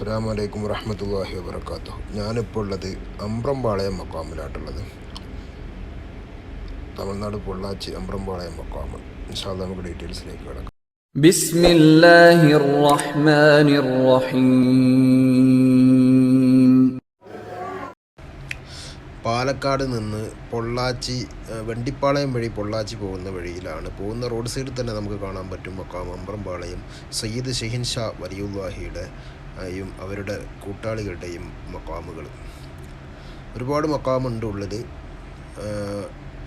അസ്സാം വലൈക്കും വറഹമത്തല്ലാഹി വാബർക്കാത്തു ഞാനിപ്പോൾ ഉള്ളത് അമ്പ്രംപാളയം മക്കാമിലാട്ടുള്ളത് തമിഴ്നാട് പൊള്ളാച്ചി അമ്പ്രംപാളയം മക്കാമ് ഇൻഷാല്ല നമുക്ക് ഡീറ്റെയിൽസിലേക്ക് കിടക്കാം بسم الله الرحمن الرحيم പാലക്കാട് നിന്ന് പൊള്ളാച്ചി ആ, വെണ്ടിപ്പാളയം വഴി പൊള്ളാച്ചി പോകുന്ന വഴിയിലാണ് പോകുന്ന റോഡ് സൈഡിൽ തന്നെ നമുക്ക് കാണാൻ പറ്റും മക്കാം അമ്പ്രംപാളയം സയ്യിദ് ഷെഹിൻ ഷാ വലിയുല്ലാഹിയുടെ യും അവരുടെ കൂട്ടാളികളുടെയും മക്കാമുകൾ ഒരുപാട് മക്കാമുണ്ട് ഉള്ളത്.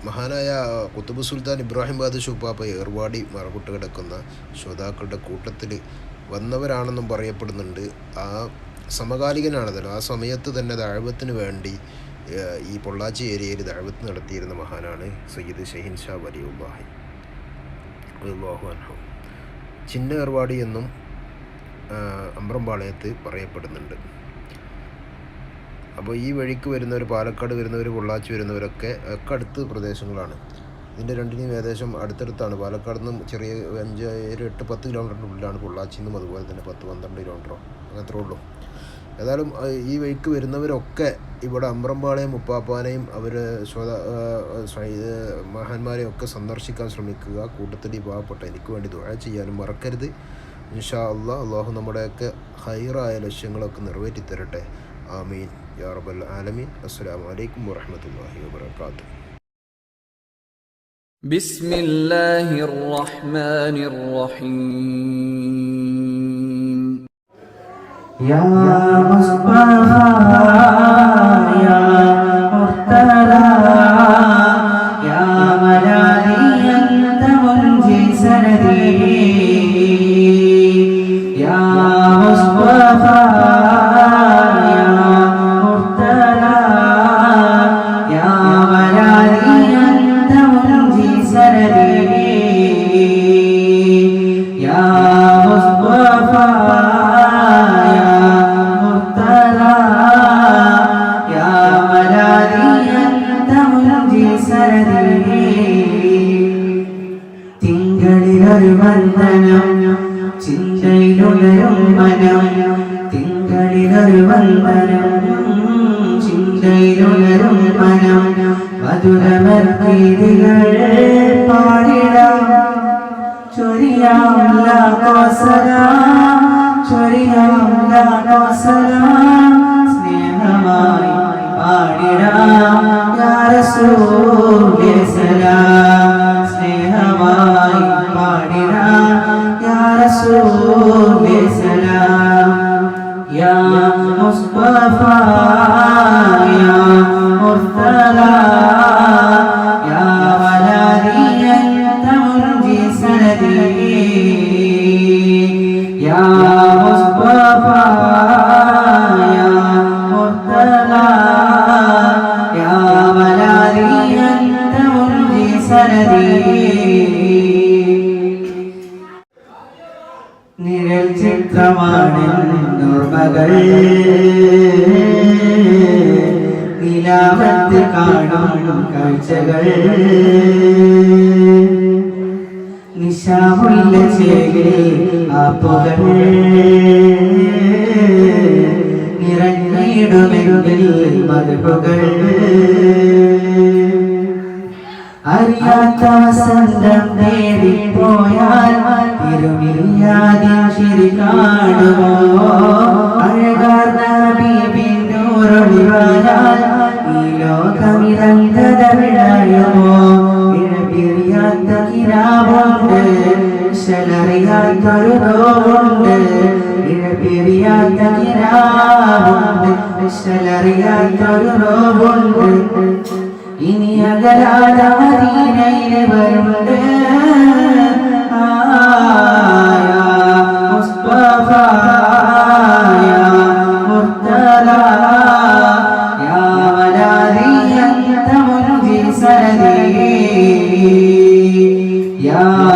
മഹാനായ കുത്തുബ് സുൽത്താൻ ഇബ്രാഹിം ബാദ് ഷുപ്പാപ്പ ഏർവാടി മറകുട്ട് കിടക്കുന്ന ശ്രോതാക്കളുടെ കൂട്ടത്തിൽ വന്നവരാണെന്നും പറയപ്പെടുന്നുണ്ട്. ആ സമകാലികനാണതല്ലോ ആ സമയത്ത് തന്നെ ദഴവത്തിന് വേണ്ടി ഈ പൊള്ളാച്ചി ഏരിയയിൽ ദഴവത്ത് നടത്തിയിരുന്ന മഹാനാണ് സയ്യിദ് ഷഹീൻ ഷാ വലിയുല്ലാഹി ഉബാഹി അൻഹു. ചിന്ന ഏർവാടി എന്നും അമ്പ്രംപാളയത്ത് പറയപ്പെടുന്നുണ്ട്. അപ്പോൾ ഈ വഴിക്ക് വരുന്നവർ പാലക്കാട് വരുന്നവർ പൊള്ളാച്ചി വരുന്നവരൊക്കെ ഒക്കെ അടുത്ത് പ്രദേശങ്ങളാണ്. ഇതിന്റെ രണ്ടിനും ഏകദേശം അടുത്തടുത്താണ്. പാലക്കാട് നിന്നും ചെറിയ അഞ്ച് ഒരു എട്ട് പത്ത് കിലോമീറ്ററിന്റെ ഉള്ളിലാണ് നിന്നും അതുപോലെ തന്നെ പത്ത് പന്ത്രണ്ട് കിലോമീറ്ററോ അങ്ങനത്രേ ഉള്ളൂ. ഏതായാലും ഈ വഴിക്ക് വരുന്നവരൊക്കെ ഇവിടെ അമ്പ്രമ്പാളയും മുപ്പാപ്പാനെയും അവർ സ്വത ആ, ഇത് മഹാന്മാരെയും ഒക്കെ സന്ദർശിക്കാൻ ശ്രമിക്കുക. കൂട്ടത്തിൽ ഈ പാവപ്പെട്ട എനിക്ക് വേണ്ടി ദുഴ ചെയ്യാനും മറക്കരുത്. ഇൻഷാ അള്ളാഹ് അള്ളാഹു നമ്മുടെയൊക്കെ ഹൈറായ ലക്ഷ്യങ്ങളൊക്കെ നിറവേറ്റി തരട്ടെ ആമീൻ യാ റബ്ബൽ ആലമീൻ അസ്സലാമു അലൈക്കും വറഹ്മത്തുള്ളാഹി വബറകാതുഹു بسم الله الرحمن الرحيم يا مصطفى يا مرتضى يا ملاذي أنت منجي سندي തിങ്കളിലൊരു വന്ദനം ചിന്തയിലുണരും മനം തിങ്കളിലൊരു വന്ദനം ചിന്തയിലുണരും മനം മധുരമർക്കീതികൾ പാടിടാം. ചൊരിയാം കോസലാം ചൊരിയാം സ്നേഹമായി പാടിടാം. സ്നേഹമായി യാ നിഴൽ ചിത്രമാണ് ഓർമ്മകൾ നിലാവത്ത് കാണും കാഴ്ചകൾ. നിശാമുള്ള ചേരി ആപ്പുകൾ നിറഞ്ഞിടുമെങ്കിൽ അറിയാത്ത വസന്തം നേടിപ്പോയാൽ തിരുമില്ലാതെ ശരി കാണുമോ? അഴകാർന്ന ബീബിന്നൂറൊളിവായാൽ ഈ ലോകമിതന്ധത വിളയുമോ ഇഴപിരിയാത്ത കിരാവുണ്ട് ശലറിയാത്തൊരു നോവുണ്ട് ഇഴപിരിയാത്ത കിരാവുണ്ട് ശലറിയാത്തൊരു നോവുണ്ട് ഇനി അകലാതെ മദീനയിലെ വരുണ്ട് Yeah.